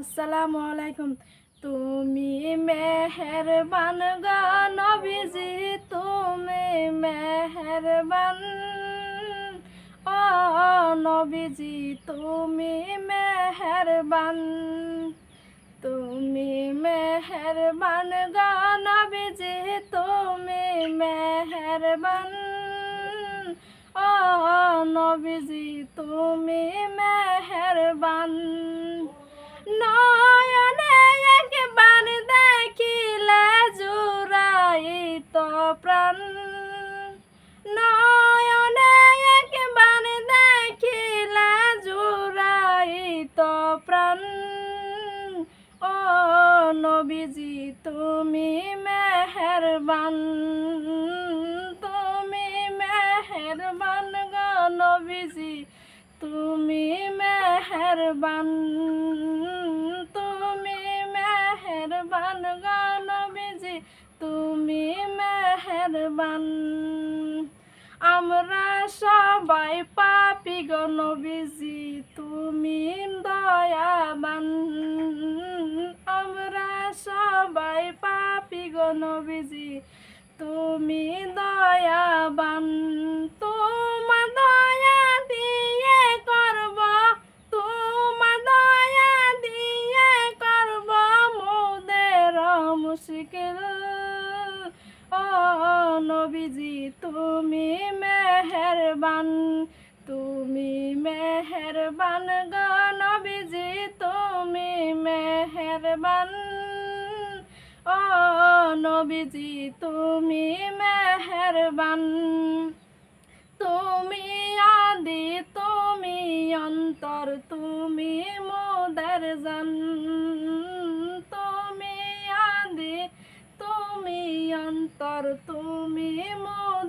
আসসালামু আলাইকুম। তুমি মেহেরবান গা নবীজি, তুমি মেহেরবান। ও নবীজি, তুমি মেহেরবান। তুমি মেহেরবান গা নবীজি, তুমি মেহেরবান। ও প্রাণ। নয়নে একবার দেখিলে জুড়াইত প্রাণ। ও নবীজি, তুমি মেহেরবান তুমি মেহেরবান গো নবীজি, তুমি মেহেরবান। মেহেরবান আমরা সবাই পাপি গো নবীজি, তুমি দয়াবান। আমরা সবাই পাপি গো নবীজি, তুমি দয়াবান। তোমার দয়া দিয়ে করব, তোমার দয়া দিয়ে করব। মোদের মুশকিল নবীজি তুমি মেহেরবান তুমি মেহেরবান গো নবীজি তুমি মেহেরবান। ও নবীজি তুমি মেহেরবান। তুমি আদি, তুমি অন্তর তুমি অন্তর তুমি মন